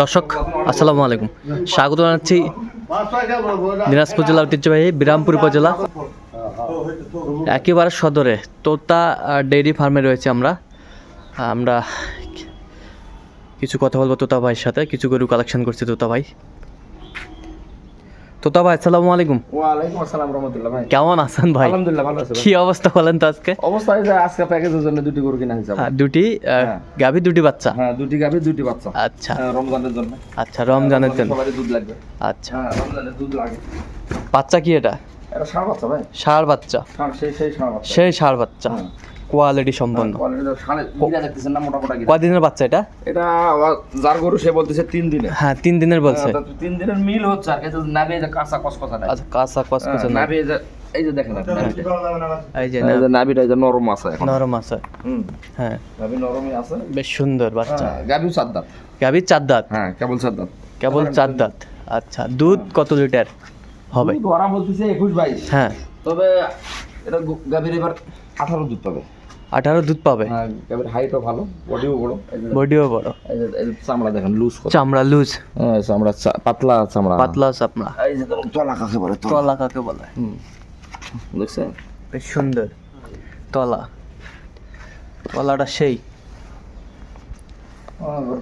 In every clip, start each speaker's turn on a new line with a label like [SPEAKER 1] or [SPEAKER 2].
[SPEAKER 1] দর্শক আসসালামু আলাইকুম। স্বাগত জানাচ্ছি দিনাজপুর জেলা ঐতিহ্যবাহী বিরামপুর উপজেলা। একেবারে সদরে তোতা ডেইরি ফার্মে রয়েছে আমরা। আমরা কিছু কথা বলব তোতা ভাইয়ের সাথে। কিছু গরু কালেকশন করছি তোতা ভাই। তোতা ভাই আসসালামু আলাইকুম।
[SPEAKER 2] ওয়ালাইকুম আসসালাম রহমতুল্লাহ ভাই।
[SPEAKER 1] কেমন আছেন ভাই?
[SPEAKER 2] আলহামদুলিল্লাহ ভালো আছে
[SPEAKER 1] কি অবস্থা বলেন তো আজকে?
[SPEAKER 2] অবস্থায় যে আজকে প্যাকেজের জন্য দুটি গরু কিনা হয়েছে
[SPEAKER 1] হ্যাঁ, দুটি
[SPEAKER 2] হ্যাঁ।
[SPEAKER 1] গাভী দুটি বাচ্চা?
[SPEAKER 2] হ্যাঁ দুটি গাভী দুটি বাচ্চা।
[SPEAKER 1] আচ্ছা।
[SPEAKER 2] হ্যাঁ, রমজানের জন্য।
[SPEAKER 1] আচ্ছা রমজানের জন্য।
[SPEAKER 2] সবারই দুধ লাগবে।
[SPEAKER 1] আচ্ছা।
[SPEAKER 2] হ্যাঁ রমজানের দুধ লাগে।
[SPEAKER 1] বাচ্চা কি এটা?
[SPEAKER 2] এটা ষাঁড় বাচ্চা ভাই।
[SPEAKER 1] ষাঁড় বাচ্চা।
[SPEAKER 2] সেই সেই ষাঁড় বাচ্চা।
[SPEAKER 1] সেই ষাঁড় বাচ্চা।
[SPEAKER 2] হ্যাঁ।
[SPEAKER 1] কোয়ালিটি সম্পন্ন।
[SPEAKER 2] গিরা
[SPEAKER 1] কদিনের বাচ্চা এটা?
[SPEAKER 2] এটা আবার যার গরু সে বলতেছে তিন দিনে
[SPEAKER 1] হ্যাঁ তিন দিনের বলছে।
[SPEAKER 2] হ্যাঁ, তিন দিনের মিল হচ্ছে আর কিন্তু নাবে যে কাঁচা কসকসা
[SPEAKER 1] আচ্ছা কাঁচা কসকসে
[SPEAKER 2] হ্যাঁ,
[SPEAKER 1] না
[SPEAKER 2] নাভি এই যে এই যে দেখেন
[SPEAKER 1] এই
[SPEAKER 2] নাভিটা যে নরম আছে এখন।
[SPEAKER 1] নরম আছে।
[SPEAKER 2] হুম।
[SPEAKER 1] হ্যাঁ।
[SPEAKER 2] নাভি নরমই আছে।
[SPEAKER 1] বেশ সুন্দর বাচ্চা।
[SPEAKER 2] হ্যাঁ গাভী দাঁত
[SPEAKER 1] চার দাঁত
[SPEAKER 2] হ্যাঁ কেবল দাঁত
[SPEAKER 1] কেবল চার দাঁত আচ্ছা দুধ কত লিটার হবে?
[SPEAKER 2] বলতেছে একুশ বাইশ।
[SPEAKER 1] হ্যাঁ।
[SPEAKER 2] তবে এটা গাভীর এবার আঠারো দুধ পাবে।
[SPEAKER 1] আঠারো দুধ পাবে।
[SPEAKER 2] হ্যাঁ গাভীর হাইটও ভালো বডিও বড়।
[SPEAKER 1] বডিও বড়।
[SPEAKER 2] চামড়া দেখেন লুজ
[SPEAKER 1] চামড়া লুজ
[SPEAKER 2] হ্যাঁ চামড়া পাতলা চামড়া।
[SPEAKER 1] পাতলা চামড়া।
[SPEAKER 2] এই যে তলা কাকে বলে তলা।
[SPEAKER 1] কাকে বলে?
[SPEAKER 2] হুম। দেখছেন?
[SPEAKER 1] বেশ সুন্দর। তলা। তলাটা সেই।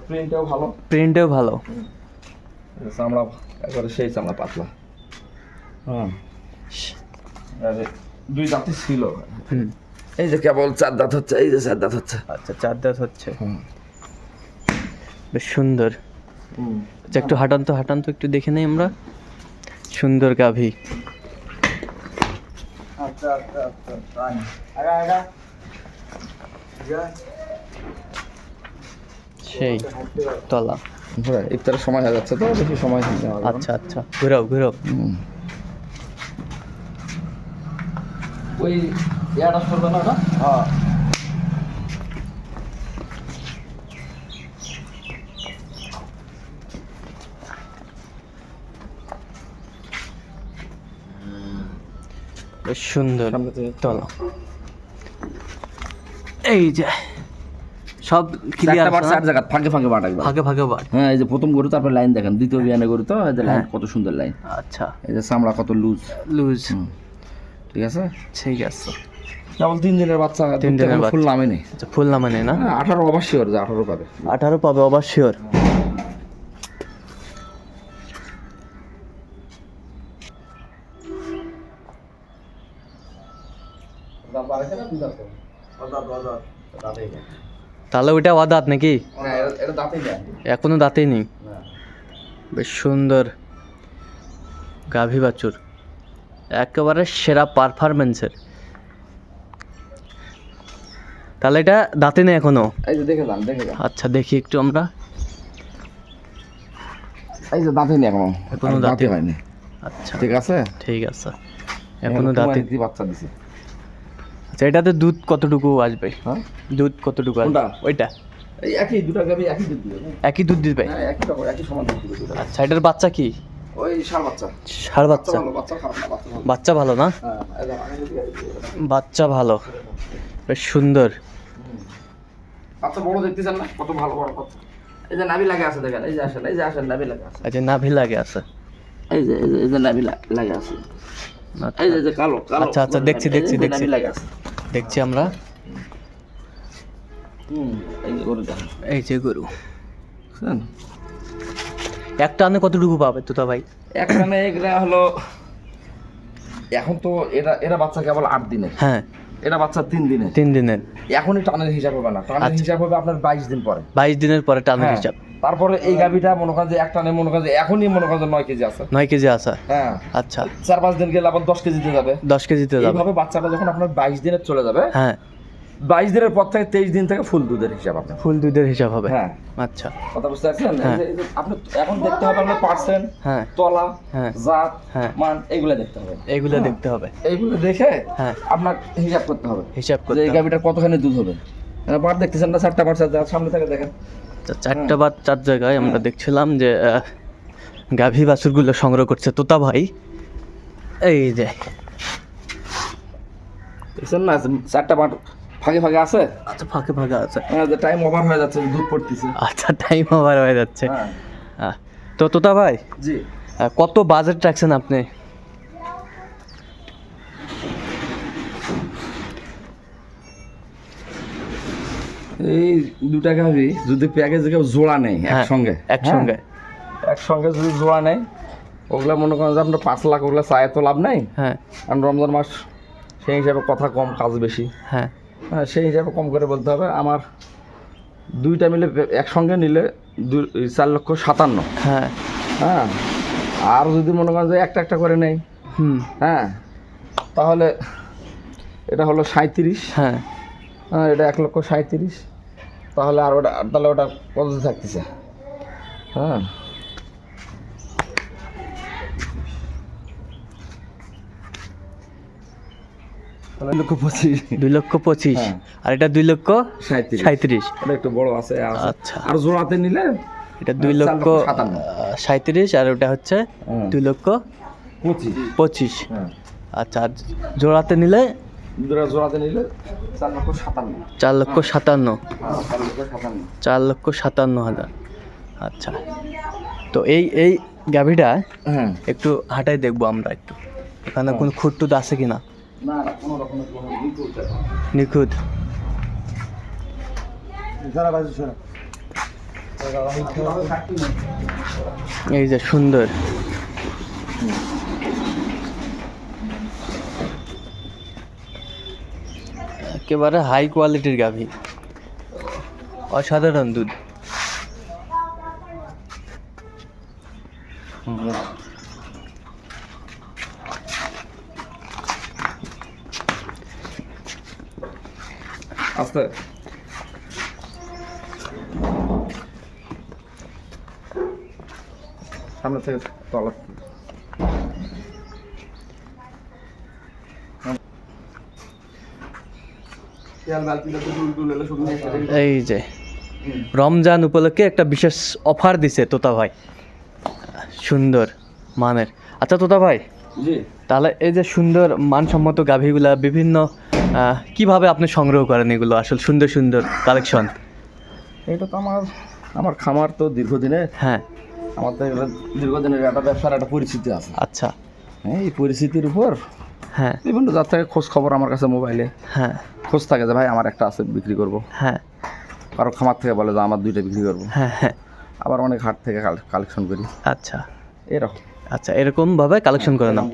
[SPEAKER 2] প্রিন্টটাও ভালো।
[SPEAKER 1] প্রিন্টেও ভালো।
[SPEAKER 2] চামড়া একবারে সেই চামড়া পাতলা। হ্যাঁ। দুই দাঁতই ছিল।
[SPEAKER 1] হুম।
[SPEAKER 2] এই যে কেবল চার দাঁত হচ্ছে এই যে চার দাঁত হচ্ছে।
[SPEAKER 1] আচ্ছা চার দাঁত হচ্ছে।
[SPEAKER 2] হুম।
[SPEAKER 1] বেশ সুন্দর। আচ্ছা একটু হাঁটান তো হাঁটান তো একটু দেখে নেই আমরা। সুন্দর গাভী।
[SPEAKER 2] আচ্ছা আচ্ছা আচ্ছা
[SPEAKER 1] সেই তলা।
[SPEAKER 2] হ্যাঁ ইফতারের সময় হয়ে যাচ্ছে তো বেশি সময়
[SPEAKER 1] আচ্ছা আচ্ছা। ঘুরাও ঘুরাও।
[SPEAKER 2] ওই না? ওটা হ্যাঁ।
[SPEAKER 1] বেশ সুন্দর। তলা এই যে সব ক্লিয়ার
[SPEAKER 2] বার চার জায়গা ফাঁকে ফাঁকে বাট একবার
[SPEAKER 1] ভাগে ভাগে বাট
[SPEAKER 2] হ্যাঁ এই যে প্রথম গরু তারপর লাইন দেখেন। দ্বিতীয় বিয়ানে গরু তো এই যে লাইন কত সুন্দর লাইন।
[SPEAKER 1] আচ্ছা।
[SPEAKER 2] এই যে চামড়া কত লুজ
[SPEAKER 1] লুজ
[SPEAKER 2] ঠিক আছে?
[SPEAKER 1] ঠিক আছে।
[SPEAKER 2] কেবল তিন দিনের বাচ্চা
[SPEAKER 1] তিন দিনের
[SPEAKER 2] ফুল নামে নেই
[SPEAKER 1] ফুল নামা নেই না?
[SPEAKER 2] হ্যাঁ, আঠারো ওর যে আঠারো পাবে।
[SPEAKER 1] আঠারো পাবে অবার শিওর তাহলে ওইটা অদাঁত নাকি?
[SPEAKER 2] এখনও দাঁতেই
[SPEAKER 1] নেই? বেশ সুন্দর। গাভী বাছুর। একেবারে সেরা পারফরমেন্সের তাহলে এটা দাঁতে নেই
[SPEAKER 2] এখনও?
[SPEAKER 1] আচ্ছা দেখি একটু আমরা।
[SPEAKER 2] এই যে দাঁতে নেই এখনও।
[SPEAKER 1] এখনও
[SPEAKER 2] আর
[SPEAKER 1] দাঁতে
[SPEAKER 2] দাঁতে হয়নি।
[SPEAKER 1] আচ্ছা
[SPEAKER 2] ঠিক আছে?
[SPEAKER 1] ঠিক আছে। এখনও দাঁতে
[SPEAKER 2] বাচ্চা দিছে।
[SPEAKER 1] আচ্ছা এটাতে দুধ কতটুকু আসবে?
[SPEAKER 2] হ্যাঁ?
[SPEAKER 1] দুধ কতটুকু আসবে? ওইটা।
[SPEAKER 2] এই একই দুটা গাবি একই দুধ দিবে।
[SPEAKER 1] একই দুধ দিবে?
[SPEAKER 2] হ্যাঁ একই রকম একই সমান দুধ দিবে
[SPEAKER 1] আচ্ছা এটার বাচ্চা কি?
[SPEAKER 2] ওই ষাঁড় বাচ্চা।
[SPEAKER 1] ষাড়
[SPEAKER 2] বাচ্চা।
[SPEAKER 1] বাচ্চা
[SPEAKER 2] ভালো না? বাচ্চা ভালো।
[SPEAKER 1] বেশ সুন্দর।
[SPEAKER 2] বাচ্চা বড় দেখতেছেন না? কত ভালো বড় এই যে নাভি লাগে আছে দেখেন এই যে আসেন এই যে আসেন নাভি লাগে আছে।
[SPEAKER 1] আচ্ছা নাভি লাগে আছে।
[SPEAKER 2] এই যে এই যে- নাভি লাগে আছে। এই যে কালো কালো।
[SPEAKER 1] আচ্ছা, আচ্ছা, দেখছি, দেখছি, দেখছি।
[SPEAKER 2] নাভি লাগে আছে।
[SPEAKER 1] দেখছি আমরা।
[SPEAKER 2] হুম এই যে গরু
[SPEAKER 1] এই যে গরু।
[SPEAKER 2] বুঝছেন
[SPEAKER 1] একটা আনে কতটুকু পাবে তোতা ভাই?
[SPEAKER 2] এখানে এগুলা হলো এখন তো এরা এরা বাচ্চা কেবল আট দিনের।
[SPEAKER 1] হ্যাঁ।
[SPEAKER 2] এটা বাচ্চা তিন দিনের
[SPEAKER 1] তিন দিনের
[SPEAKER 2] এখনই টানের হিসাব হবে না। টানের
[SPEAKER 1] আচ্ছা।
[SPEAKER 2] হিসাব হবে আপনার বাইশ দিন পরে।
[SPEAKER 1] বাইশ দিনের পরে টানের
[SPEAKER 2] হ্যাঁ।
[SPEAKER 1] হিসাব।
[SPEAKER 2] তারপরে এই গাভিটা মনে করেন যে এক টানে মনে করেন যে এখনই মনে করেন যে নয় কেজি আছে।
[SPEAKER 1] নয় কেজি আছে।
[SPEAKER 2] হ্যাঁ।
[SPEAKER 1] আচ্ছা।
[SPEAKER 2] চার পাঁচ দিন গেলে আবার দশ কেজিতে যাবে।
[SPEAKER 1] দশ কেজিতে যাবে।
[SPEAKER 2] এইভাবে বাচ্চাটা যখন আপনার বাইশ দিনের চলে যাবে
[SPEAKER 1] হ্যাঁ।
[SPEAKER 2] বাইশ দিনের পর থেকে তেইশ দিন থেকে ফুল দুধের হিসাব আপনার।
[SPEAKER 1] ফুল দুধের হিসাব হবে।
[SPEAKER 2] হ্যাঁ।
[SPEAKER 1] আচ্ছা।
[SPEAKER 2] কথা বুঝতে পারছেন?
[SPEAKER 1] হ্যাঁ।
[SPEAKER 2] আপনি এখন দেখতে হবে আপনার পার্সেন্ট
[SPEAKER 1] হ্যাঁ।
[SPEAKER 2] তলা
[SPEAKER 1] হ্যাঁ।
[SPEAKER 2] জাত
[SPEAKER 1] হ্যাঁ।
[SPEAKER 2] মান এগুলো দেখতে হবে।
[SPEAKER 1] এইগুলো
[SPEAKER 2] হ্যাঁ।
[SPEAKER 1] দেখতে হবে।
[SPEAKER 2] এইগুলো দেখে
[SPEAKER 1] হ্যাঁ।
[SPEAKER 2] আপনার হিসাব করতে হবে।
[SPEAKER 1] হিসাব করতে
[SPEAKER 2] এই গাভিটার কতখানি দুধ হবে। পাট দেখতেছেন না চারটা চার সামনে থেকে দেখেন।
[SPEAKER 1] আচ্ছা, চারটা বা চার জায়গায় আমরা দেখছিলাম যে গাভী বাছুরগুলো সংগ্রহ করছে তোতা ভাই। এই যে।
[SPEAKER 2] দেখছেন না? চারটা পাট ফাঁকে ফাঁকে আছে?
[SPEAKER 1] আচ্ছা ফাঁকে ফাঁকে আছে।
[SPEAKER 2] টাইম ওভার হয়ে যাচ্ছে দুধ পড়তেছে।
[SPEAKER 1] আচ্ছা টাইম ওভার হয়ে যাচ্ছে।
[SPEAKER 2] হ্যাঁ।
[SPEAKER 1] তো তোতা ভাই
[SPEAKER 2] জি।
[SPEAKER 1] কত বাজেট রাখছেন আপনি?
[SPEAKER 2] এই দুটা গাভি যদি প্যাকেজ কেউ জোড়া নেই
[SPEAKER 1] হ্যাঁ,
[SPEAKER 2] একসঙ্গে
[SPEAKER 1] একসঙ্গে।
[SPEAKER 2] হ্যাঁ, একসঙ্গে যদি জোড়া নেই ওগুলা মনে করেন যে আপনার পাঁচ লাখ ওগুলা চায় তো লাভ নেই?
[SPEAKER 1] হ্যাঁ।
[SPEAKER 2] কারণ রমজান মাস সেই হিসাবে কথা কম কাজ বেশি।
[SPEAKER 1] হ্যাঁ
[SPEAKER 2] হ্যাঁ। সেই হিসাবে কম করে বলতে হবে। আমার দুইটা মিলে একসঙ্গে নিলে দুই চার লক্ষ সাতান্ন।
[SPEAKER 1] হ্যাঁ।
[SPEAKER 2] হ্যাঁ আর যদি মনে করেন যে একটা একটা করে নেই
[SPEAKER 1] হুম।
[SPEAKER 2] হ্যাঁ তাহলে এটা হলো সাঁত্রিশ
[SPEAKER 1] হ্যাঁ।
[SPEAKER 2] হ্যাঁ এটা এক লক্ষ সাঁত্রিশ তাহলে আর ওটা তাহলে ওটা কত থাকতেছে। হ্যাঁ। লক্ষ পঁচিশ।
[SPEAKER 1] দুই লক্ষ পঁচিশ।
[SPEAKER 2] হ্যাঁ।
[SPEAKER 1] আর এটা দুই লক্ষ
[SPEAKER 2] সাঁত্রিশ একটু বড় আছে।
[SPEAKER 1] আচ্ছা।
[SPEAKER 2] আর জোড়াতে নিলে
[SPEAKER 1] এটা দুই
[SPEAKER 2] চার
[SPEAKER 1] লক্ষ। সাঁত্রিশ আর ওটা হচ্ছে দুই লক্ষ
[SPEAKER 2] পঁচিশ।
[SPEAKER 1] পঁচিশ।
[SPEAKER 2] হ্যাঁ।
[SPEAKER 1] আচ্ছা আর জোড়াতে নিলে?
[SPEAKER 2] জোড়াতে নিলে চার লক্ষ সাতান্ন।
[SPEAKER 1] চার লক্ষ সাতান্ন।
[SPEAKER 2] হ্যাঁ চার লক্ষ
[SPEAKER 1] হাজার। আচ্ছা। তো এই এই গাভিটা
[SPEAKER 2] হ্যাঁ।
[SPEAKER 1] একটু হাঁটাই দেখব আমরা একটু। এখানে কোনো খুঁত টুত আছে কি না
[SPEAKER 2] কোনো রকমের কোনো।
[SPEAKER 1] নিখুঁত এই যে সুন্দর। একেবারে হাই কোয়ালিটির গাভী। অসাধারণ দুধ।
[SPEAKER 2] আস্তে সামনে থেকে তলা।
[SPEAKER 1] এই যে রমজান উপলক্ষে একটা বিশেষ অফার দিছে তোতা ভাই। সুন্দর মানের। আচ্ছা তোতা ভাই তাহলে এই যে সুন্দর মানসম্মত গাভীগুলা বিভিন্ন কীভাবে আপনি সংগ্রহ করেন এগুলো? আসলে সুন্দর সুন্দর কালেকশন
[SPEAKER 2] এটা তো আমার আমার খামার তো দীর্ঘদিনের।
[SPEAKER 1] হ্যাঁ।
[SPEAKER 2] আমার তো এগুলো দীর্ঘদিনের একটা ব্যবসার একটা পরিস্থিতি আছে।
[SPEAKER 1] আচ্ছা।
[SPEAKER 2] হ্যাঁ এই পরিস্থিতির উপর
[SPEAKER 1] হ্যাঁ।
[SPEAKER 2] বিভিন্ন যার থেকে খোঁজ খবর আমার কাছে মোবাইলে।
[SPEAKER 1] হ্যাঁ।
[SPEAKER 2] খোঁজ থাকে যে ভাই আমার একটা আছে বিক্রি করব।
[SPEAKER 1] হ্যাঁ।
[SPEAKER 2] কারও খামার থেকে বলে যে আমার দুইটা বিক্রি করব।
[SPEAKER 1] হ্যাঁ হ্যাঁ।
[SPEAKER 2] আবার অনেক হাট থেকে কালেকশন করি।
[SPEAKER 1] আচ্ছা।
[SPEAKER 2] এরকম।
[SPEAKER 1] আচ্ছা এরকমভাবে কালেকশন করে নাও।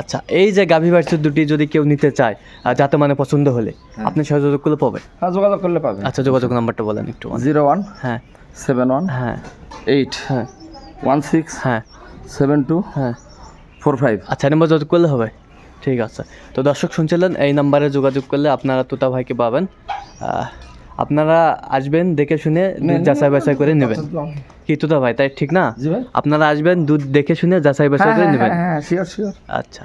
[SPEAKER 1] আচ্ছা এই যে গাভী বাচ্চা দুটি যদি কেউ নিতে চায় যাতে মানে পছন্দ হলে
[SPEAKER 2] হ্যাঁ।
[SPEAKER 1] আপনি সহযোগ করলে পাবে?
[SPEAKER 2] হ্যাঁ যোগাযোগ করলে পাবে।
[SPEAKER 1] আচ্ছা যোগাযোগ নাম্বারটা বলেন একটু।
[SPEAKER 2] জিরো ওয়ান
[SPEAKER 1] হ্যাঁ।
[SPEAKER 2] সেভেন ওয়ান
[SPEAKER 1] হ্যাঁ।
[SPEAKER 2] এইট
[SPEAKER 1] হ্যাঁ।
[SPEAKER 2] ওয়ান সিক্স
[SPEAKER 1] হ্যাঁ।
[SPEAKER 2] সেভেন টু
[SPEAKER 1] হ্যাঁ।
[SPEAKER 2] Four five.
[SPEAKER 1] আচ্ছা নাম্বার যোগাযোগ করলে হবে? ঠিক আছে। তো দর্শক শুনছিলেন এই নাম্বারে যোগাযোগ করলে আপনারা তোতা ভাইকে পাবেন। আপনারা আসবেন দেখে শুনে দুধ যাচাই বাছাই করে নেবেন। কি তো ভাই তাই ঠিক না? আপনারা আসবেন দুধ দেখে শুনে যাচাই বাছাই
[SPEAKER 2] হ্যাঁ
[SPEAKER 1] করে
[SPEAKER 2] হ্যাঁ
[SPEAKER 1] নেবেন।
[SPEAKER 2] হ্যাঁ
[SPEAKER 1] আচ্ছা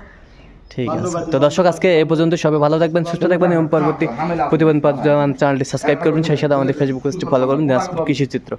[SPEAKER 1] ঠিক আছে। তো দর্শক আজকে এ পর্যন্ত সবাই ভালো থাকবেন সুস্থ থাকবেন এবং পরবর্তী প্রতিবেদন চ্যানেলটি সাবস্ক্রাইব করবেন সেই সাথে আমাদের ফেসবুক পেজটি ফলো করবেন দিনাজপুর কৃষি চিত্র